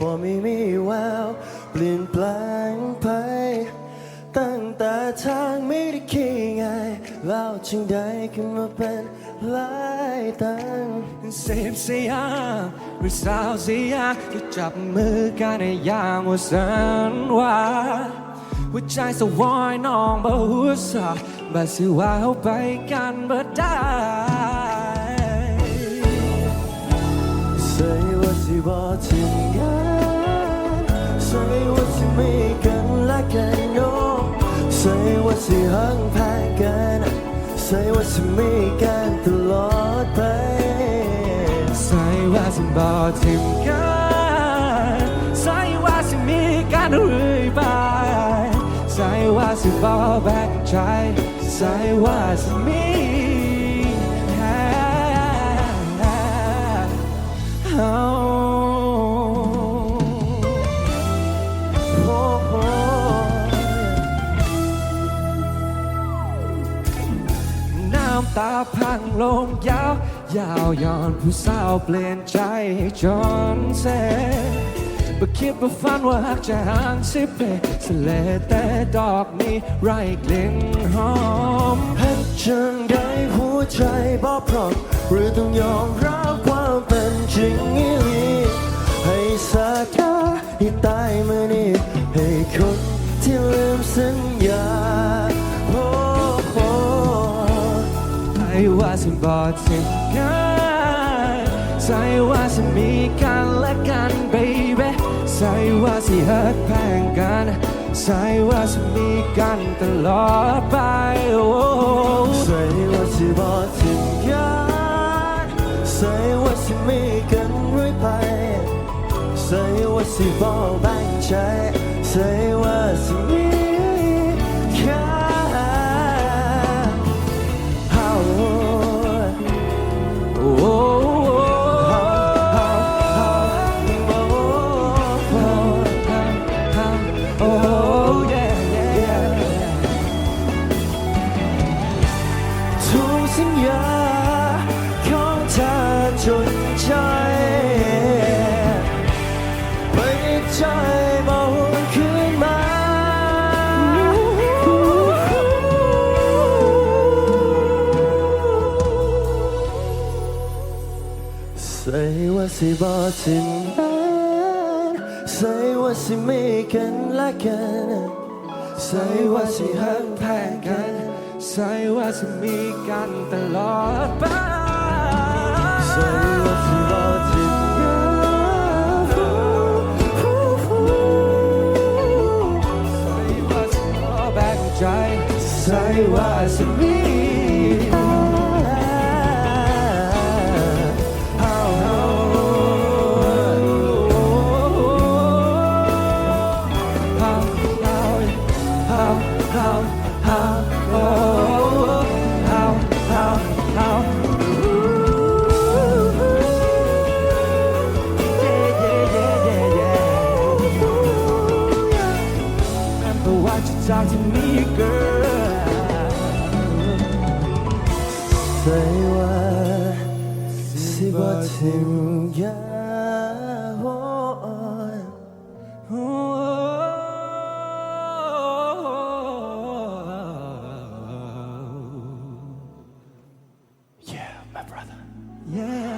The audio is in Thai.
บ่มีมีแววเปลี่ยนแปลงไป ตั้งแต่ทางไม่ได้คิดง่ายแล้วจึงได้ขึ้นมาเป็นหลายตั้งเสพเสียหรือสาวเสียที่จับมือกันในยามว่าสันว่าหัวใจสวายน้องบ่หัวสาบ่สิว่าเอาไปกันบ่ได้ Say what you want to get Say what you make and like I know Say what you hung back and Say what you make and the Lord pay ใส่ว่าสิบ่ทิมกันใส่ว่าสิมีกันเรื่อยไปใส่ว่าสิบ่แบ่งใจใส่ว่าสิมีแค่เอา Oh, ตาพังลงยาว ยาวย้อนผู้สาวเปลี่ยนใจให้จนเซ่บ่คิดบ่ฝันว่าหากจะห่างสิเปสเลแต่ดอกนี้ไรกลิ่นหอมเห็นจังได้หัวใจบ่พร้อมหรือต้องยอมรับความเป็นจริงอีหลีให้สักดาให้ตายมือนี้ให้คนที่ลืมสัญญา ฉับอกถึงกันใส่ว่าฉัมีกันและกัน baby ใส่ว่าสิฮักแพงกันใส่ว่าฉัมีกันตลอดไปโอ้ใส่ว่าสิบอกถึงกันใส่ว่าสิมีกันรื่ยไปใส่ว่าสิบอกแบ่งใจใส่ว่าสิมี ใจไม่ใจมองขึ้นมา Say what you want to Say what you make and like it Say what you หั have กแพงกันใส่ว่าจะมีกันตลอดไป ใส่ว่าจะมี Yeah.